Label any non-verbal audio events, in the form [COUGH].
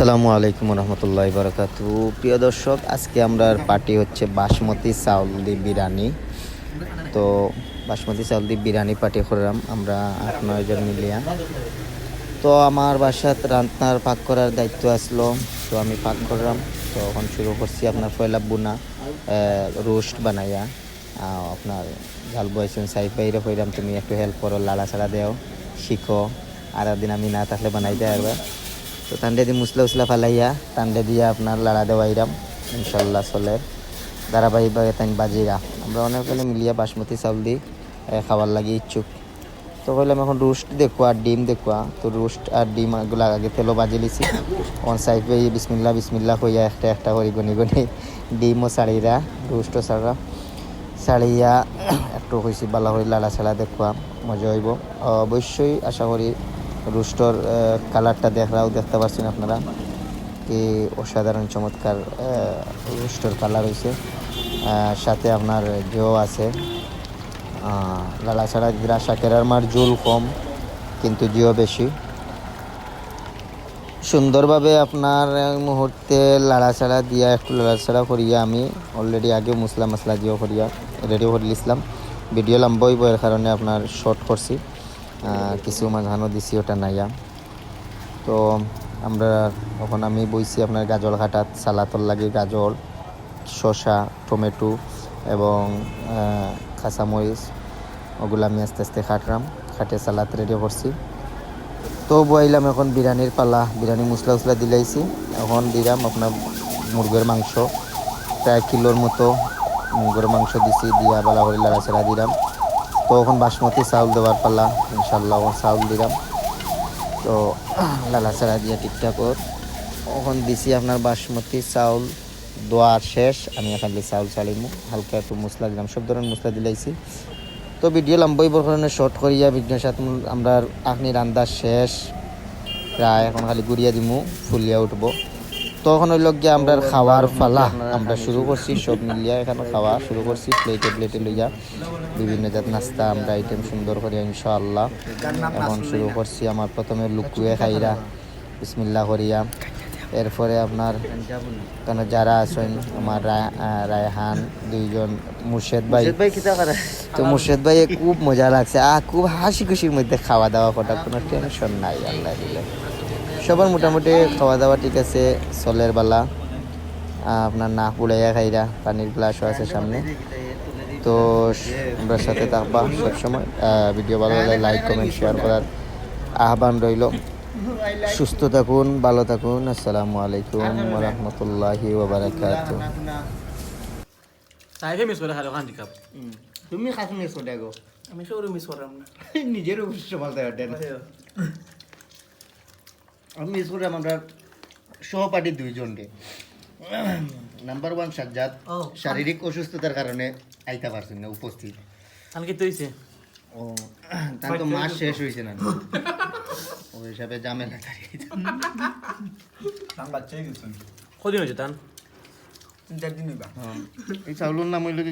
আসসালামু আলাইকুম রহমতুল্লাহ বরকাত। প্রিয় দর্শক, আজকে আমরা পার্টি হচ্ছে বাসমতি চাউল দিয়ে বিরিয়ানি। তো বাসমতি চাউল দিয়ে বিরিয়ানি পার্টি করলাম আমরা আট নয়জন মিলিয়া। তো আমার বাসাত রান্নার পাক করার দায়িত্ব আসলো, তো আমি পাক করলাম। তো এখন শুরু করছি আপনার পয়লা বুনা রোস্ট বানাইয়া। আপনার জাল বয়সেন সাইফ বাইরে হইলাম তুমি একটু হেল্প করো লাড়া ছাড়া দেও, শিখো। আর একদিন আমি না থাকলে বানাইতে পারবা। তো তান্ডে দিয়ে মুসলা উসলা ফালাইয়া তান্ডে দিয়ে আপনার লাড়া দেওয়াইরাম ইনশাল্লাহ চলে। ধারাবাহিকভাবে তাই বাজিরা। আমরা অনেকগুলো মিলিয়া বাসমতি চাউল এ, খাবার লাগে ইচ্ছুক। তো বললাম এখন রোস্ট দেখো আর ডিম দেখো তো রোস্ট আর ডিম এগুলো আগে তেলও বাজি লিছি। অন সাইড বাই বিসমিল্লা বিসমিল্লা হইয়া একটা একটা করি গনি গনি ডিমও সারিরা রোস্টও সারা সারিয়া একটু হয়েছি বালা হয়ে লালা ছাড়া দেখবা মজা হইব। অবশ্যই আশা করি রুস্টর কালারটা দেখরাও দেখতে পাচ্ছেন আপনারা। কি অসাধারণ চমৎকার রুস্টর কালার হয়েছে সাথে আপনার জো আছে। লালা ছাড়া দিরা শাকেরার মার জুল কম, কিন্তু জিও বেশি। সুন্দরভাবে আপনার মুহূর্তে লাড়াছাড়া দিয়া একটু লাড়াছাড়া করিয়া আমি অলরেডি আগে মশলা মশলা দিয়েও করিয়া রেডি করে দিয়েছিলাম ভিডিও লম্বা হইব এর কারণে আপনার শর্ট করছি। আহ, কিছু মাঝানো দিছি ওটা নাইয়া। তো আমরা তখন আমি বইছি আপনার গাজর ঘাটাত সালাতর লাগে গাজর শসা টমেটো এবং কাঁচামরিচ। ওগুলো আমি আস্তে আস্তে খাটলাম খাটে সালাদ রেডি করছি। তো বইলাম এখন বিরিয়ানির পালা বিরিয়ানি মশলা উসলা দিলাইছি এখন দিলাম আপনার মুরগের মাংস প্রায় কিলোর মতো মুরগের মাংস দিছি দিয়া বেলা করে লাড়াচাড়া দিলাম। তো এখন বাসমতি চাউল দেওয়ার পালা ইনশাল্লাহ এখন চাউল দিলাম। তো লাড়াচাড়া দিয়ে ঠিকঠাক ওর এখন দিছি আপনার বাসমতি চাউল দোয়ার শেষ, আমি খালি চাউল চালিমু। হালকা একটু মশলা দিলাম, সব ধরনের মশলা দিলাইছি তো ভিডিও লম্বাইবার কারণে শর্ট করিয়া বিঘ্নেশ আমরা আপনি রান্দা শেষ। প্রায় এখন খালি গুড়িয়া দিমু, ফুলিয়া উঠবো। তখন হইল গিয়ে আমরা খাওয়ার ফালা। আমরা শুরু করছি সব মিলিয়া এখানে খাওয়া শুরু করছি প্লেটে প্লেটে লইয়া। বিভিন্ন জাত নাস্তা আমরা আইটেম সুন্দর করে ইনশাআল্লাহ এখন শুরু করছি আমার প্রথমে লুকুয়ে খাইরা বিসমিল্লা করিয়া। এরপরে আপনার কেন যারা আছেন আমার রায়- রায়হান দুইজন মুর্শেদ ভাই। তো মুর্শেদ ভাই খুব মজা লাগছে। আহ খুব হাসি খুশির মধ্যে খাওয়া দাওয়া করার কোনো টেনশন নাই আল্লাহ দিলে। সবার মোটামুটি খাওয়া দাওয়া ঠিক আছে সলের বেলা। আপনার না পুড়াইয়া খাইরা পানির গ্লাসও আছে সামনে। তো আমরা সাথে থাকবা সবসময়। ভিডিও ভালো লাগলে লাইক কমেন্ট শেয়ার করার আহ্বান রইল। সুস্থ থাকুন ভালো থাকুন। আসসালামু আলাইকুম রহমতুল্লাহি মিস করে খালো কাপ। তুমি খাস মিস করে গো। আমি সৌর মিস করলাম না। [LAUGHS] নিজেরও সমাল দেয় আমি মিস করলাম আমরা সহপাঠী দুইজনকে। নাম্বার ওয়ান সাজ্জাদ শারীরিক অসুস্থতার কারণে আইতা পারছেন না উপস্থিত। কান কি তৈছে ও তার তো মাস শেষ হয়েছে না। ওই হিসাবে জামেলা দাঁড়িয়ে কদিন হয়েছে তান? এই চাউলের নাম হইল কি